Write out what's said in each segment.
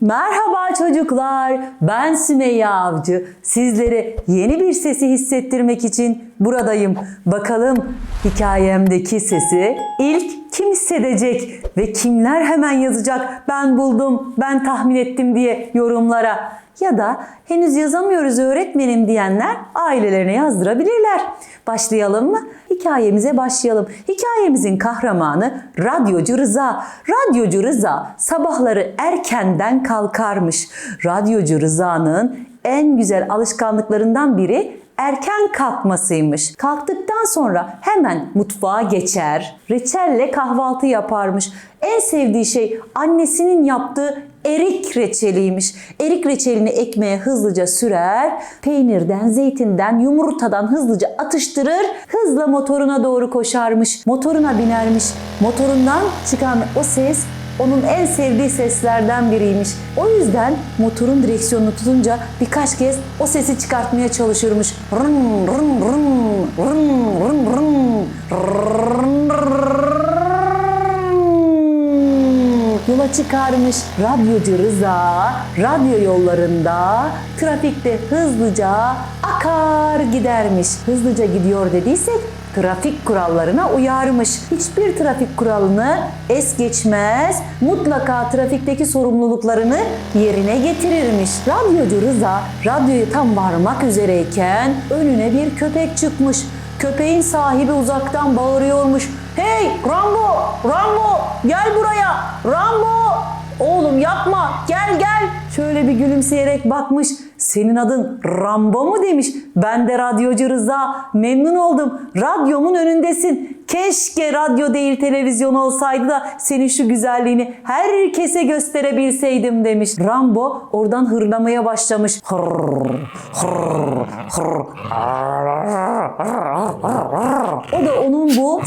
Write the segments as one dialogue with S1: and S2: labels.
S1: Merhaba çocuklar, ben Sümeyye Avcı. Sizlere yeni bir sesi hissettirmek için buradayım. Bakalım hikayemdeki sesi ilk kim hissedecek ve kimler hemen yazacak ben buldum, ben tahmin ettim diye yorumlara. Ya da henüz yazamıyoruz öğretmenim diyenler ailelerine yazdırabilirler. Başlayalım mı? Hikayemize başlayalım. Hikayemizin kahramanı radyocu Rıza. Radyocu Rıza sabahları erkenden kalkarmış. Radyocu Rıza'nın en güzel alışkanlıklarından biri erken kalkmasıymış. Kalktıktan sonra hemen mutfağa geçer, reçelle kahvaltı yaparmış. En sevdiği şey annesinin yaptığı erik reçeliymiş. Erik reçelini ekmeğe hızlıca sürer, peynirden, zeytinden, yumurtadan hızlıca atıştırır, hızla motoruna doğru koşarmış. Motoruna binermiş. Motorundan çıkan o ses onun en sevdiği seslerden biriymiş. O yüzden motorun direksiyonunu tutunca birkaç kez o sesi çıkartmaya çalışırmış. Rın rın rın rın rın rın Yola çıkarmış radyocu Rıza, radyo yollarında, trafikte hızlıca akar gidermiş. Hızlıca gidiyor dediysek trafik kurallarına uyarmış. Hiçbir trafik kuralını es geçmez, mutlaka trafikteki sorumluluklarını yerine getirirmiş. Radyocu Rıza radyoyu tam varmak üzereyken önüne bir köpek çıkmış. Köpeğin sahibi uzaktan bağırıyormuş. Hey Rambo! Rambo! Gel buraya! Rambo! Oğlum yapma! Gel gel! Şöyle bir gülümseyerek bakmış. Senin adın Rambo mu demiş. Ben de radyocu Rıza. Memnun oldum. Radyomun önündesin. Keşke radyo değil televizyon olsaydı da senin şu güzelliğini herkese gösterebilseydim demiş. Rambo oradan hırlamaya başlamış. Hırr, hırr, hırr.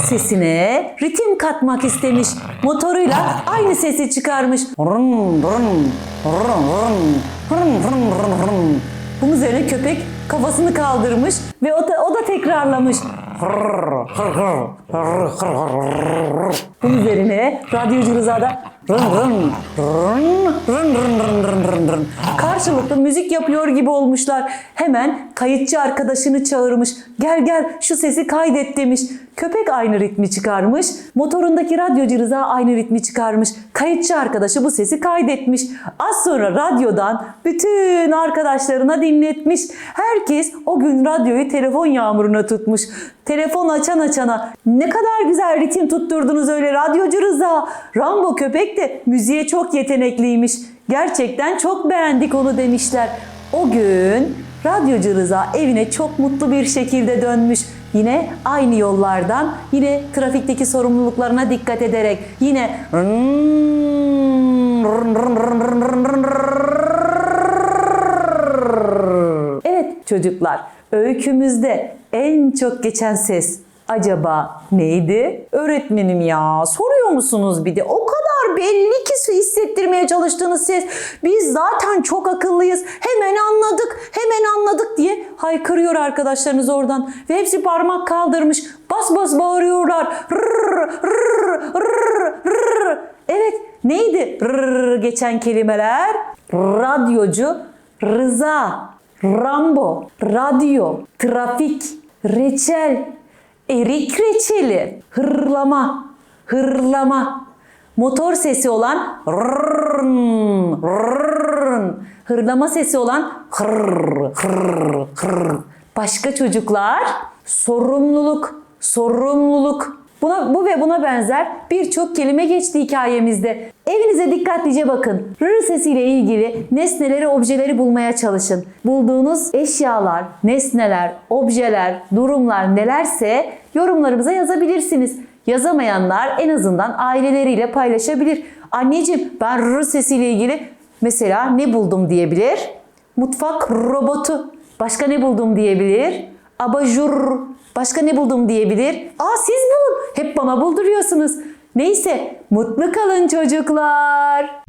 S1: Sesine ritim katmak istemiş. Motoruyla aynı sesi çıkarmış. Bunun üzerine köpek kafasını kaldırmış ve o da, o da tekrarlamış. Bunun üzerine radyocu Rıza'da Karşılıklı müzik yapıyor gibi olmuşlar. Hemen kayıtçı arkadaşını çağırmış. Gel gel şu sesi kaydet demiş. Köpek aynı ritmi çıkarmış. Motorundaki radyocu Rıza aynı ritmi çıkarmış. Kayıtçı arkadaşı bu sesi kaydetmiş. Az sonra radyodan bütün arkadaşlarına dinletmiş. Herkes o gün radyoyu telefon yağmuruna tutmuş. Telefon açan açana ne kadar güzel ritim tutturdunuz öyle radyocu Rıza. Rambo köpek de müziğe çok yetenekliymiş. Gerçekten çok beğendik onu demişler. O gün radyocu Rıza evine çok mutlu bir şekilde dönmüş. Yine aynı yollardan, yine trafikteki sorumluluklarına dikkat ederek, yine Evet çocuklar, öykümüzde en çok geçen ses acaba neydi? Öğretmenim ya soruyor musunuz bir de? O belli ki hissettirmeye çalıştığınız ses. Biz zaten çok akıllıyız. Hemen anladık, hemen anladık diye haykırıyor arkadaşlarınız oradan. Ve hepsi parmak kaldırmış. Bas bas bağırıyorlar. Rrr, rrr, rrr, rrr. Evet neydi rrr geçen kelimeler? Radyocu, Rıza, Rambo, radyo, trafik, reçel, erik reçeli, hırlama, hırlama, motor sesi olan rrrn, hırlama sesi olan. Başka çocuklar sorumluluk, sorumluluk. Buna, bu ve buna benzer birçok kelime geçti hikayemizde. Evinize dikkatlice bakın. R sesiyle ilgili nesneleri, objeleri bulmaya çalışın. Bulduğunuz eşyalar, nesneler, objeler, durumlar nelerse yorumlarımıza yazabilirsiniz. Yazamayanlar en azından aileleriyle paylaşabilir. Anneciğim ben R sesiyle ilgili mesela ne buldum diyebilir. Mutfak robotu. Başka ne buldum diyebilir. Abajur. Başka ne buldum diyebilir. Aa siz bulun. Hep bana bulduruyorsunuz. Neyse mutlu kalın çocuklar.